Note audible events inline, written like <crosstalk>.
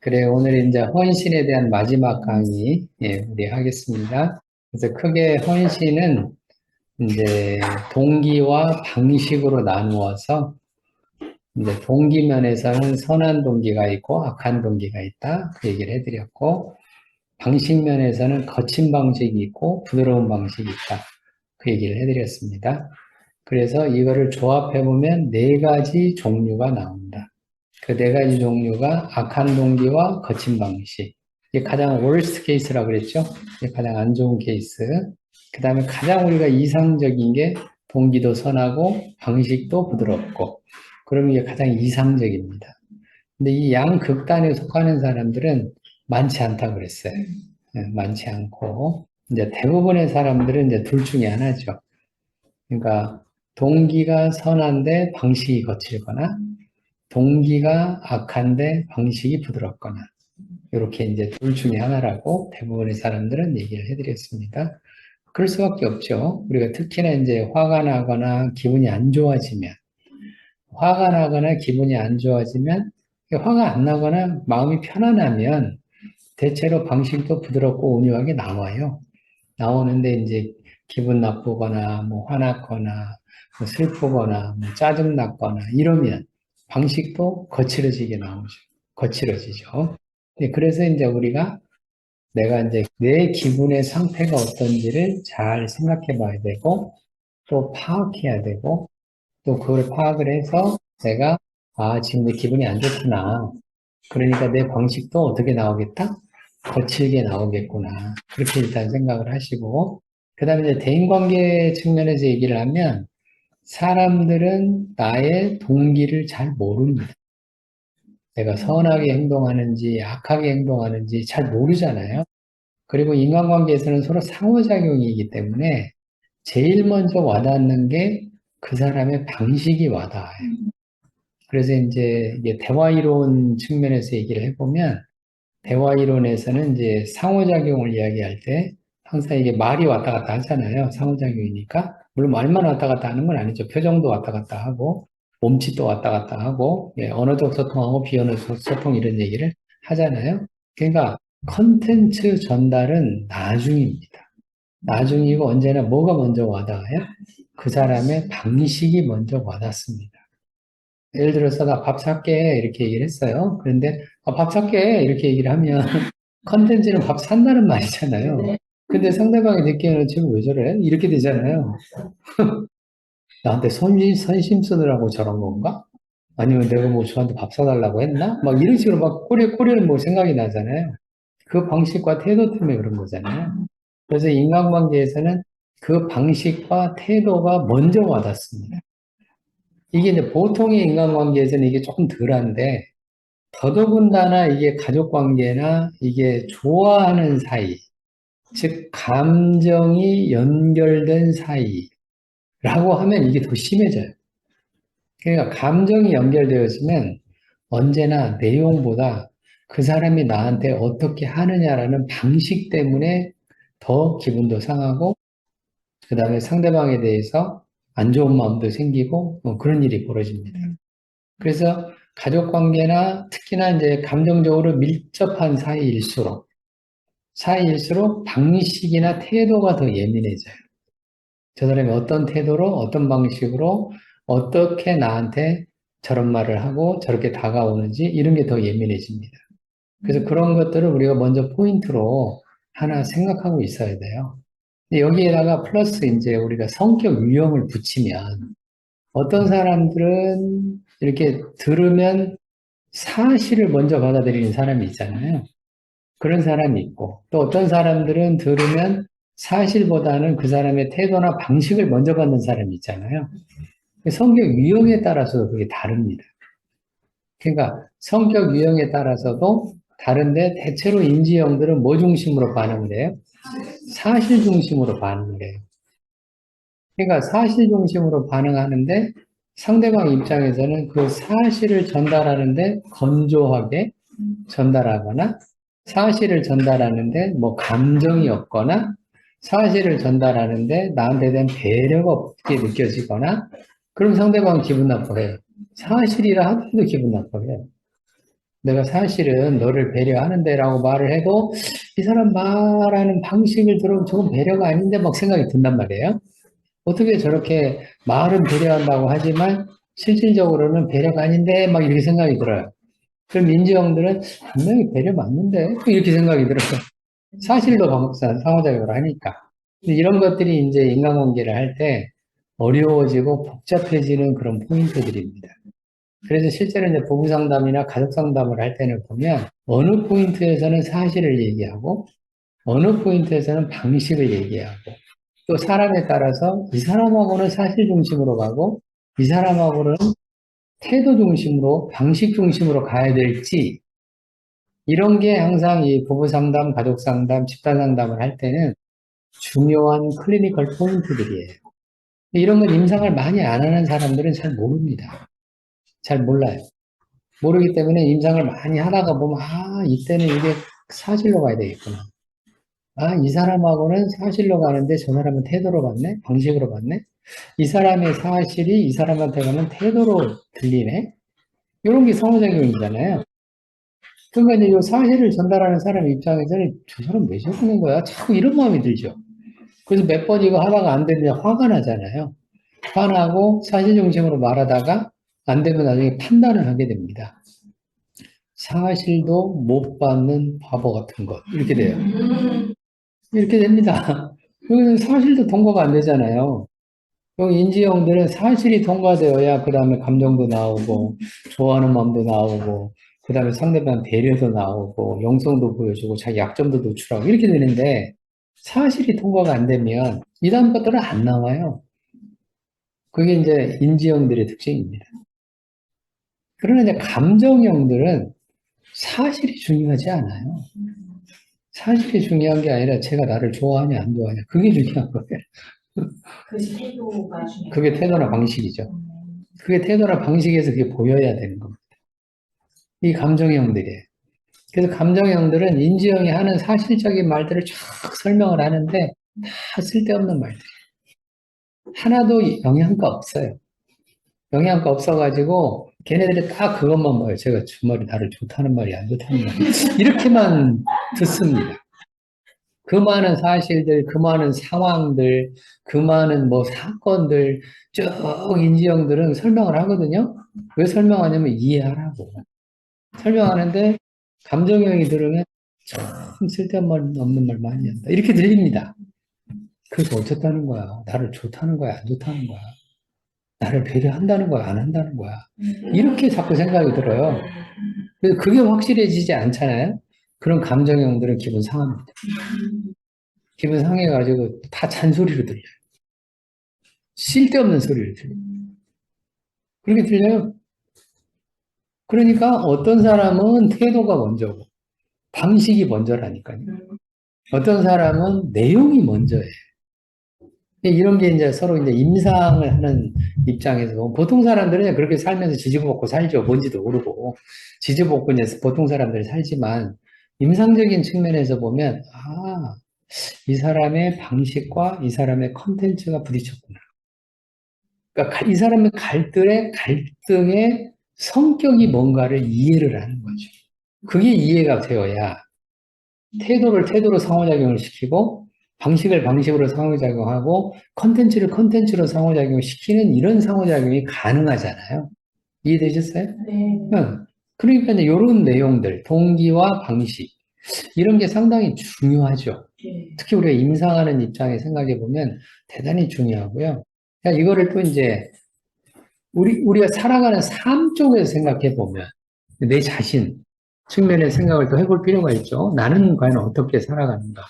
그래, 오늘 이제 헌신에 대한 마지막 강의, 예, 우리 하겠습니다. 그래서 크게 헌신은 이제 동기와 방식으로 나누어서 이제 동기 면에서는 선한 동기가 있고 악한 동기가 있다. 그 얘기를 해드렸고, 방식 면에서는 거친 방식이 있고 부드러운 방식이 있다. 그 얘기를 해드렸습니다. 그래서 이거를 조합해 보면 네 가지 종류가 나온다. 그 네 가지 종류가 악한 동기와 거친 방식. 이게 가장 worst case라고 그랬죠? 이게 가장 안 좋은 케이스. 그 다음에 가장 우리가 이상적인 게 동기도 선하고 방식도 부드럽고. 그러면 이게 가장 이상적입니다. 근데 이 양 극단에 속하는 사람들은 많지 않다고 그랬어요. 예, 많지 않고. 이제 대부분의 사람들은 이제 둘 중에 하나죠. 그러니까 동기가 선한데 방식이 거칠거나 동기가 악한데 방식이 부드럽거나 이렇게 이제 둘 중에 하나라고 대부분의 사람들은 얘기를 해드렸습니다. 그럴 수밖에 없죠. 우리가 특히나 이제 화가 나거나 기분이 안 좋아지면 화가 나거나 기분이 안 좋아지면 화가 안 나거나 마음이 편안하면 대체로 방식도 부드럽고 온유하게 나와요. 나오는데 이제 기분 나쁘거나 뭐 화났거나 뭐 슬프거나 뭐 짜증 났거나 이러면 방식도 거칠어지게 나오죠. 거칠어지죠. 네, 그래서 이제 우리가 내가 이제 내 기분의 상태가 어떤지를 잘 생각해 봐야 되고 또 파악해야 되고 또 그걸 파악을 해서 내가 아 지금 내 기분이 안 좋구나. 그러니까 내 방식도 어떻게 나오겠다? 거칠게 나오겠구나. 그렇게 일단 생각을 하시고 그 다음에 이제 대인관계 측면에서 얘기를 하면 사람들은 나의 동기를 잘 모릅니다. 내가 선하게 행동하는지 악하게 행동하는지 잘 모르잖아요. 그리고 인간관계에서는 서로 상호작용이기 때문에 제일 먼저 와닿는 게 그 사람의 방식이 와닿아요. 그래서 이제 대화이론 측면에서 얘기를 해보면 대화이론에서는 이제 상호작용을 이야기할 때 항상 이게 말이 왔다 갔다 하잖아요. 상호작용이니까. 물론 말만 왔다 갔다 하는 건 아니죠. 표정도 왔다 갔다 하고, 몸짓도 왔다 갔다 하고, 예, 언어적 소통하고 비언어적 소통 이런 얘기를 하잖아요. 그러니까 컨텐츠 전달은 나중입니다. 나중이고 언제나 뭐가 먼저 와닿아요? 그 사람의 방식이 먼저 와닿습니다. 예를 들어서 나 밥 살게 이렇게 얘기를 했어요. 그런데 아, 밥 살게 이렇게 얘기를 하면 <laughs> 컨텐츠는 밥 산다는 말이잖아요. 근데 상대방이 느끼는 지금 왜 저래? 이렇게 되잖아요. <laughs> 나한테 선심, 선심 쓰느라고 저런 건가? 아니면 내가 뭐 저한테 밥 사달라고 했나? 막 이런 식으로 막 꼬리, 꼬리는 뭐 생각이 나잖아요. 그 방식과 태도 때문에 그런 거잖아요. 그래서 인간관계에서는 그 방식과 태도가 먼저 와닿습니다. 이게 이제 보통의 인간관계에서는 이게 조금 덜한데, 더더군다나 이게 가족관계나 이게 좋아하는 사이, 즉, 감정이 연결된 사이라고 하면 이게 더 심해져요. 그러니까 감정이 연결되었으면 언제나 내용보다 그 사람이 나한테 어떻게 하느냐라는 방식 때문에 더 기분도 상하고, 그 다음에 상대방에 대해서 안 좋은 마음도 생기고, 뭐 그런 일이 벌어집니다. 그래서 가족 관계나 특히나 이제 감정적으로 밀접한 사이일수록, 사이일수록 방식이나 태도가 더 예민해져요. 저 사람이 어떤 태도로, 어떤 방식으로, 어떻게 나한테 저런 말을 하고 저렇게 다가오는지 이런 게 더 예민해집니다. 그래서 그런 것들을 우리가 먼저 포인트로 하나 생각하고 있어야 돼요. 여기에다가 플러스 이제 우리가 성격 유형을 붙이면 어떤 사람들은 이렇게 들으면 사실을 먼저 받아들이는 사람이 있잖아요. 그런 사람이 있고 또 어떤 사람들은 들으면 사실보다는 그 사람의 태도나 방식을 먼저 받는 사람이 있잖아요. 성격 유형에 따라서 그게 다릅니다. 그러니까 성격 유형에 따라서도 다른데 대체로 인지형들은 뭐 중심으로 반응을 해요? 사실 중심으로 반응을 해요. 그러니까 사실 중심으로 반응하는데 상대방 입장에서는 그 사실을 전달하는데 건조하게 전달하거나 사실을 전달하는데 뭐 감정이 없거나 사실을 전달하는데 나한테 대한 배려가 없게 느껴지거나 그럼 상대방은 기분 나빠해요. 사실이라 하더라도 기분 나빠해요. 내가 사실은 너를 배려하는데 라고 말을 해도 이 사람 말하는 방식을 들으면 저건 배려가 아닌데 막 생각이 든단 말이에요. 어떻게 저렇게 말은 배려한다고 하지만 실질적으로는 배려가 아닌데 막 이렇게 생각이 들어요. 그럼 인지형들은 분명히 배려 맞는데 이렇게 생각이 들어요. 사실로 방법상 상호작용을 하니까. 이런 것들이 이제 인간관계를 할 때 어려워지고 복잡해지는 그런 포인트들입니다. 그래서 실제로 이제 부부 상담이나 가족 상담을 할 때는 보면 어느 포인트에서는 사실을 얘기하고 어느 포인트에서는 방식을 얘기하고 또 사람에 따라서 이 사람하고는 사실 중심으로 가고 이 사람하고는 태도 중심으로 방식 중심으로 가야 될지 이런 게 항상 이 부부 상담, 가족 상담, 집단 상담을 할 때는 중요한 클리니컬 포인트들이에요. 이런 건 임상을 많이 안 하는 사람들은 잘 모릅니다. 잘 몰라요. 모르기 때문에 임상을 많이 하다가 보면, 아, 이때는 이게 사실로 가야 되겠구나. 아, 이 사람하고는 사실로 가는데 저 사람은 태도로 갔네? 방식으로 갔네? 이 사람의 사실이 이 사람한테 가는 태도로 들리네? 이런 게 상호작용이잖아요. 그러니까 이제 이 사실을 전달하는 사람 입장에서는 저 사람 왜 저러는 거야? 자꾸 이런 마음이 들죠. 그래서 몇 번 이거 하다가 안 되면 화가 나잖아요. 화나고 사실 중심으로 말하다가 안 되면 나중에 판단을 하게 됩니다. 사실도 못 받는 바보 같은 것. 이렇게 돼요. 이렇게 됩니다. <laughs> 여기는 사실도 통과가 안 되잖아요. 여기 인지형들은 사실이 통과되어야 그 다음에 감정도 나오고, 좋아하는 마음도 나오고, 그 다음에 상대방 배려도 나오고, 영성도 보여주고, 자기 약점도 노출하고, 이렇게 되는데, 사실이 통과가 안 되면, 이 다음 것들은 안 나와요. 그게 이제 인지형들의 특징입니다. 그러나 이제 감정형들은 사실이 중요하지 않아요. 사실이 중요한 게 아니라 제가 나를 좋아하냐 안 좋아하냐 그게 중요한 거예요. 그. 그게 태도나 방식이죠. 그게 태도나 방식에서 그게 보여야 되는 겁니다. 이 감정형들이에요. 그래서 감정형들은 인지형이 하는 사실적인 말들을 쫙 설명을 하는데 다 쓸데없는 말들이에요. 하나도 영양가 없어요. 영양가 없어가지고 걔네들이 딱 그것만 봐요. 제가 저 말이 나를 좋다는 말이 안 좋다는 말이 이렇게만 듣습니다. 그 많은 사실들, 그 많은 상황들, 그 많은 뭐 사건들 쭉 인지형들은 설명을 하거든요. 왜 설명하냐면 이해하라고. 설명하는데 감정형이 들으면 참 쓸데없는 말 많이 한다. 이렇게 들립니다. 그래서 어쨌다는 거야. 나를 좋다는 거야, 안 좋다는 거야. 나를 배려한다는 거야, 안 한다는 거야. 이렇게 자꾸 생각이 들어요. 그래서 그게 확실해지지 않잖아요. 그런 감정형들은 기분 상합니다. 기분 상해가지고 다 잔소리로 들려요. 쓸데없는 소리를 들려요. 그렇게 들려요. 그러니까 어떤 사람은 태도가 먼저고, 방식이 먼저라니까요. 어떤 사람은 내용이 먼저예요. 이런 게 이제 서로 이제 임상을 하는 입장에서 보통 사람들은 그렇게 살면서 지지고 볶고 살죠. 뭔지도 모르고. 지지고 볶고 이제 보통 사람들이 살지만 임상적인 측면에서 보면 아, 이 사람의 방식과 이 사람의 컨텐츠가 부딪혔구나. 그러니까 이 사람의 갈등의 갈등의 성격이 뭔가를 이해를 하는 거죠. 그게 이해가 되어야 태도를 태도로 상호작용을 시키고 방식을 방식으로 상호작용하고 컨텐츠를 컨텐츠로 상호작용을 시키는 이런 상호작용이 가능하잖아요. 이해되셨어요? 네. 응. 그러니까 이제 이런 내용들, 동기와 방식 이런 게 상당히 중요하죠. 네. 특히 우리가 임상하는 입장에 생각해 보면 대단히 중요하고요. 그러니까 이거를 또 이제 우리 우리가 살아가는 삶 쪽에서 생각해 보면 내 자신 측면의 생각을 또 해볼 필요가 있죠. 나는 과연 어떻게 살아가는가?